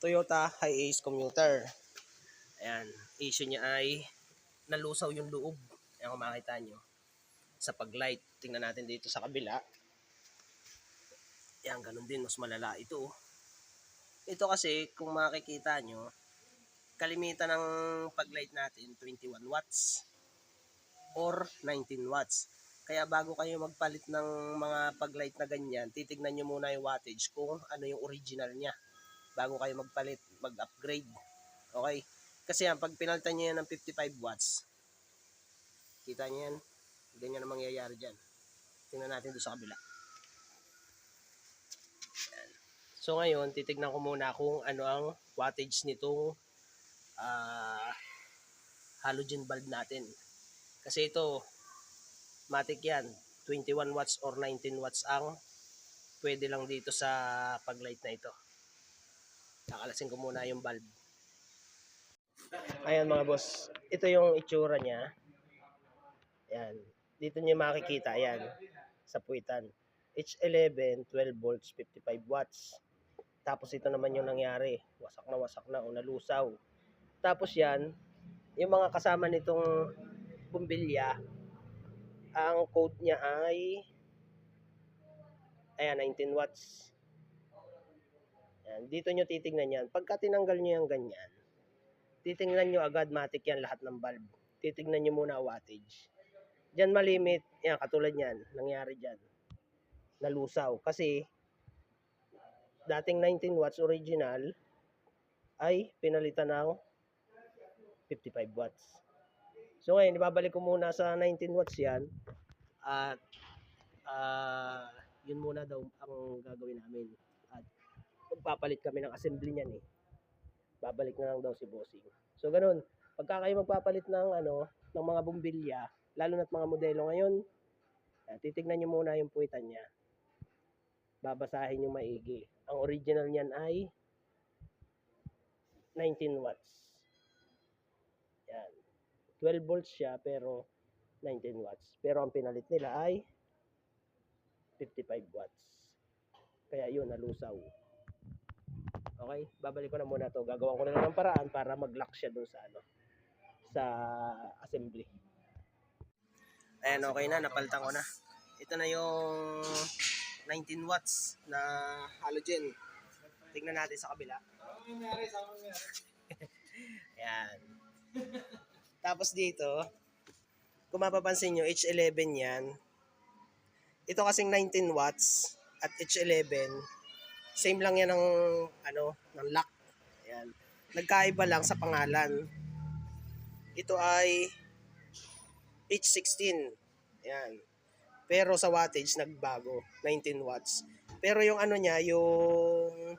Toyota Hiace Commuter. Ayan, issue niya ay nalusaw yung loob. Ayan kung makita nyo. Sa pag-light. Tingnan natin dito sa kabila. Ayan, ganun din. Mas malala ito. oh. Ito kasi, kung makikita nyo, kalimitan ng pag-light natin, 21 watts or 19 watts. Kaya bago kayo magpalit ng mga pag-light na ganyan, titignan nyo muna yung wattage kung ano yung original niya. Bago kayo magpalit, mag-upgrade. Okay? Kasi yan, pag pinalitan nyo yan ng 55 watts, kita nyo yan, ganyan ang mangyayari dyan. Tingnan natin doon sa kabila. Yan. So ngayon, titignan ko muna kung ano ang wattage nitong ah, halogen bulb natin. Kasi ito, matik yan. 21 watts or 19 watts ang pwede lang dito sa pag-light na ito. Kakalasin ko muna yung bulb. Ayan mga boss, ito yung itsura niya. Ayan. Dito niyo makikita, ayan, sa puwitan. H11, 12 volts, 55 watts. Tapos ito naman yung nangyari. Wasak na wasak na o nalusaw. Tapos yan, yung mga kasama nitong bumbilya, ang code niya ay ayan, 19 watts. Ayan, dito nyo titingnan yan. Pagka tinanggal nyo yung ganyan, titingnan nyo agad matik yan lahat ng bulb. Titingnan nyo muna wattage. Diyan malimit, yan, katulad yan, nangyari dyan. Nalusaw. Kasi, dating 19 watts original, ay pinalitan ng 55 watts. So ngayon, ibabalik ko muna sa 19 watts yan. At, ah, yun muna daw ang gagawin namin. Magpapalit kami ng assembly niyan eh. Babalik na lang daw si Bossing. So ganun, pagka kayo magpapalit ng ano, ng mga bumbilya, lalo na't mga modelo ngayon, ah, titignan nyo muna yung puwitan niya. Babasahin nyo maigi. Ang original niyan ay 19 watts. Yan. 12 volts siya pero 19 watts. Pero ang pinalit nila ay 55 watts. Kaya yun, nalusaw. Okay, babalik ko na muna to. Gagawan ko na lang ng paraan para mag-lock siya dun sa ano sa assembly. Ayan, okay na. Napalitan ko na. Ito na yung 19 watts na halogen. Tingnan natin sa kabila. Ayan. Tapos dito, kung mapapansin nyo, H11 yan. Ito kasing 19 watts at H11, same lang yan ng, ano, ng lock. Ayan. Nagkaiba lang sa pangalan. Ito ay H16. Ayan. Pero sa wattage, nagbago. 19 watts. Pero yung ano niya, yung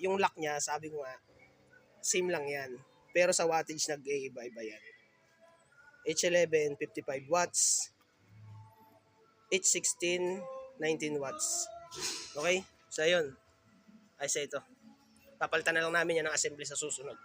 yung lock niya, sabi ko nga, same lang yan. Pero sa wattage, nag-iiba-iba yan. H11, 55 watts. H16, 19 watts. Okay? So, yun. Ay, sa ito. Papalitan na lang namin yan ng assembly sa susunod.